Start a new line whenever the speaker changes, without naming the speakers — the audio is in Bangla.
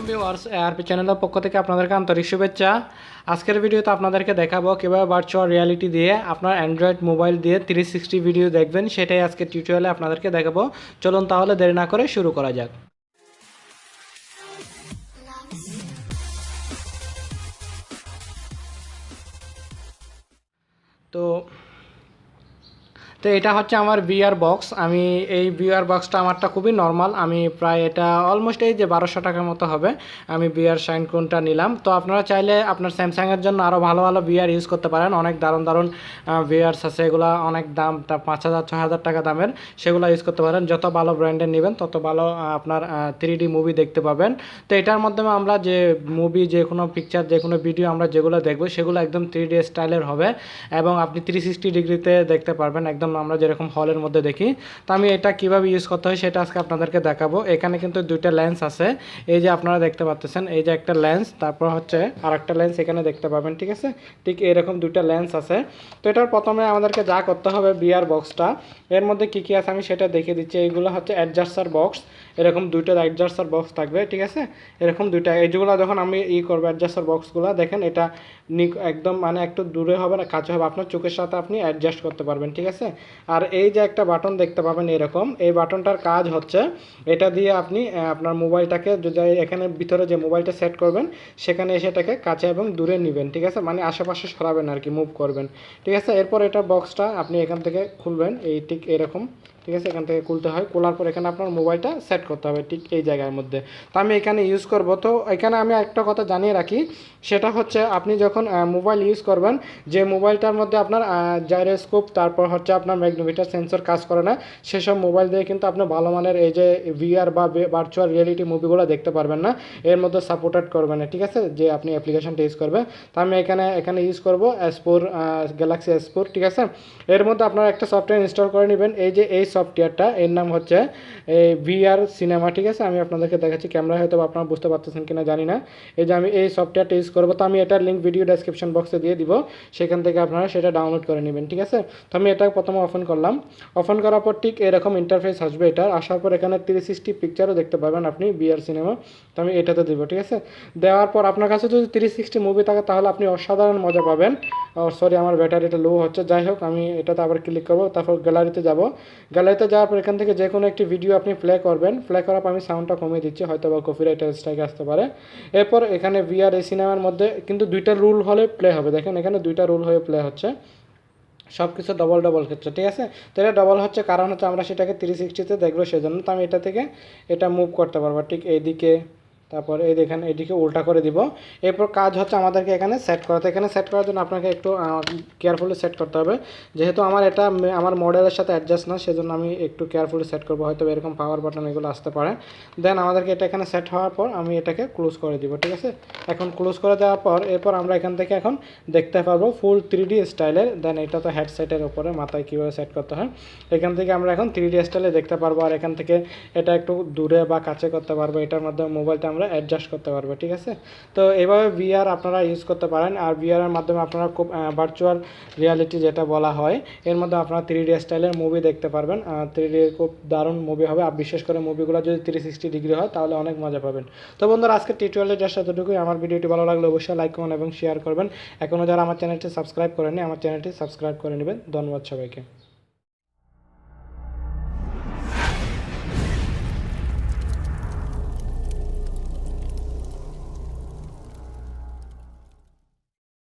আলাইকুম ভিউয়ার্স এআরপি চ্যানেলের পক্ষ থেকে আপনাদেরকে আন্তরিক শুভেচ্ছা। আজকের ভিডিওতে আপনাদেরকে দেখাবো কীভাবে ভার্চুয়াল রিয়ালিটি দিয়ে আপনার অ্যান্ড্রয়েড মোবাইল দিয়ে থ্রি সিক্সটি ভিডিও দেখবেন, সেটাই আজকে টিউটোরিয়ালে আপনাদেরকে দেখাবো। চলুন তাহলে দেরি না করে শুরু করা যাক। তো তো এটা হচ্ছে আমার বিয়ার বক্স আমি এই বিয়ার বক্সটা আমারটা খুবই নর্মাল আমি প্রায় এটা অলমোস্ট এই যে বারোশো টাকার মতো হবে। আমি বিয়ার শাইন কোনটা নিলাম। তো আপনারা চাইলে আপনার স্যামসাংয়ের জন্য আরও ভালো ভালো বিয়ার ইউজ করতে পারেন। অনেক দারুণ দারুণ বিআরস আছে। এগুলো অনেক দাম পাঁচ হাজার ছ হাজার টাকা দামের। সেগুলো ইউজ করতে পারেন। যত ভালো ব্র্যান্ডের নেবেন, তত ভালো আপনার থ্রি মুভি দেখতে পাবেন। তো এটার মাধ্যমে আমরা যে মুভি যে কোনো পিকচার যে কোনো ভিডিও আমরা যেগুলো দেখব, সেগুলো একদম থ্রি স্টাইলের হবে। এবং আপনি থ্রি সিক্সটি ডিগ্রিতে দেখতে পারবেন। একদম আমরা যেরকম হলের মধ্যে দেখি। তো আমি এটা কীভাবে ইউজ করতে হয় সেটা আজকে আপনাদেরকে দেখাবো। এখানে কিন্তু দুইটা লেন্স আছে। এই যে আপনারা দেখতে পাচ্ছেন এই যে একটা লেন্স তারপর হচ্ছে আর একটা লেন্স এখানে দেখতে পাবেন, ঠিক আছে? ঠিক এরকম দুইটা লেন্স আছে। তো এটার প্রথমে আমাদেরকে যা করতে হবে বিয়ার বক্সটা এর মধ্যে কি কি আছে আমি সেটা দেখিয়ে দিচ্ছি। এইগুলো হচ্ছে অ্যাডজাস্টার বক্স এরকম দুইটা অ্যাডজাস্টার বক্স থাকবে, ঠিক আছে? এরকম দুইটা, এইগুলো যখন আমি ই করব অ্যাডজাস্টার বক্সগুলো দেখেন এটা একদম মানে একটু দূরে হবে না, কাছে হবে, আপনার চোখের সাথে আপনি অ্যাডজাস্ট করতে পারবেন, ঠিক আছে? আর এই যে একটা বাটন দেখতে পাবেন এরকম, এই বাটনটার কাজ হচ্ছে, এটা দিয়ে আপনি আপনার মোবাইলটাকে যদি এখানে ভিতরে যে মোবাইলটা সেট করবেন, সেখানে এসে এটাকে কাছে এবং দূরে নেবেন, ঠিক আছে? মানে আশেপাশে সরাবেন আর কি মুভ করবেন, ঠিক আছে? এরপর এটা বক্সটা আপনি এখান থেকে খুলবেন, এই ঠিক এরকম ঠিক আছে? এখান থেকে খুলতে হয়। খোলার পর এখানে আপনার মোবাইলটা সেট করতে হবে ঠিক এই জায়গার মধ্যে। তো আমি এখানে ইউজ করব। তো এখানে আমি একটা কথা জানিয়ে রাখি। সেটা হচ্ছে আপনি যখন মোবাইল ইউজ করবেন, যে মোবাইলটার মধ্যে আপনার জাইরোস্কোপ তারপর হচ্ছে আপনার ম্যাগনোমিটার সেন্সর কাজ করে না, সেসব মোবাইল দিয়ে কিন্তু আপনি ভালো মানের এই যে ভিআর বা ভার্চুয়াল রিয়েলিটি মুভিগুলো দেখতে পারবেন না। এর মধ্যে সাপোর্টেড করবে না, ঠিক আছে? যে আপনি অ্যাপ্লিকেশনটা ইউজ করবেন। তো আমি এখানে এখানে ইউজ করব ফোর গ্যালাক্সি ফোর ঠিক আছে? এর মধ্যে আপনারা একটা সফটওয়্যার ইনস্টল করে নেবেন। এই যে এই সফটওয়্যারটা এর নাম হচ্ছে ভিআর সিনেমা ঠিক আছে? আমি আপনাদেরকে দেখাচ্ছি, ক্যামেরা হয়তো আপনারা বুঝতে পারতেছেন কিনা জানি না। এই যে আমি এই সফটওয়্যারটা ইউজ করব, তো আমি এটার লিঙ্ক ভিডিও ডেসক্রিপশন বক্সে দিয়ে দিব, সেখান থেকে আপনারা সেটা ডাউনলোড করে নেবেন, ঠিক আছে? তো আমি এটা প্রথমে ওপেন করলাম। ওপেন করার পর ঠিক এরকম ইন্টারফেস আসবে এটা। আসার পর এখানে তিরিশ সিক্সটি পিকচারও দেখতে পাবেন আপনি বিআর সিনেমা তো আমি এটাতে দেবো, ঠিক আছে? দেওয়ার পর আপনার কাছে যদি তিরিশ সিক্সটি মুভি থাকে, তাহলে আপনি অসাধারণ মজা পাবেন। সরি আমার ব্যাটারিটা লো হচ্ছে। যাই হোক, আমি এটাতে আবার ক্লিক করব, তারপর গ্যালারিতে যাব। গ্যালারিতে যাওয়ার পর এখান থেকে যে কোনো একটি ভিডিও আপনি প্লে করবেন। প্লে করার পর আমি সাউন্ডটা কমিয়ে দিচ্ছি হয়তো বা কপিরাইট স্ট্রাইক আসতে পারে। এরপর এখানে ভিআর এই সিনেমার মধ্যে কিন্তু দুইটা রুল হলে প্লে হবে। দেখেন, এখানে দুইটা রুল হয়ে প্লে হচ্ছে। সব কিছু ডবল ডবল ক্ষেত্রে ঠিক আছে? তো এটা ডবল হচ্ছে, কারণ হচ্ছে আমরা সেটাকে থ্রি সিক্সটিতে দেখব, সেজন্য তো আমি এটা থেকে এটা মুভ করতে পারব। ঠিক এইদিকে তারপর এই দেখেন এদিকে উল্টা করে দিব। এরপর কাজ হচ্ছে আমাদেরকে এখানে সেট করাতে। এখানে সেট করার জন্য আপনাকে একটু কেয়ারফুলি সেট করতে হবে। যেহেতু আমার এটা আমার মডেলের সাথে অ্যাডজাস্ট না, সেজন্য আমি একটু কেয়ারফুলি সেট করব। হয়তো এরকম পাওয়ার বাটন এগুলো আসতে পারে। দেন আমাদেরকে এটা এখানে সেট হওয়ার পর আমি এটাকে ক্লোজ করে দিব, ঠিক আছে? এখন ক্লোজ করে দেওয়ার পর, এরপর আমরা এখান থেকে এখন দেখতে পারব ফুল থ্রি ডি স্টাইলের দেন এটা তো হেডসেটের উপরে, মাথায় কীভাবে সেট করতে হয়? এখান থেকে আমরা এখন থ্রি ডি স্টাইলে দেখতে পারব। আর এখান থেকে এটা একটু দূরে বা কাছে করতে পারব। এটার মাধ্যমে মোবাইলটা অ্যাডজাস্ট করতে পারব, ঠিক আছে? তো এভাবে ভিআর আপনারা ইউজ করতে পারেন, আর ভিআরের মাধ্যমে আপনারা খুব ভার্চুয়াল রিয়ালিটি যেটা বলা হয়, এর মধ্যে আপনারা থ্রি ডি স্টাইলের মুভি দেখতে পারবেন। থ্রি ডি খুব দারুণ মুভি হবে, আর বিশেষ করে মুভিগুলো যদি থ্রি সিক্সটি ডিগ্রি হয়, তাহলে অনেক মজা পাবেন। তো বন্ধুরা আজকে টিউটোরিয়ালের জাস্ট এতটুকুই। আমার ভিডিওটি ভালো লাগলে অবশ্যই লাইক করুন এবং শেয়ার করবেন। এখনও যারা আমার চ্যানেলটি সাবস্ক্রাইব করেনি আমার চ্যানেলটি সাবস্ক্রাইব করে নেবেন। ধন্যবাদ সবাইকে।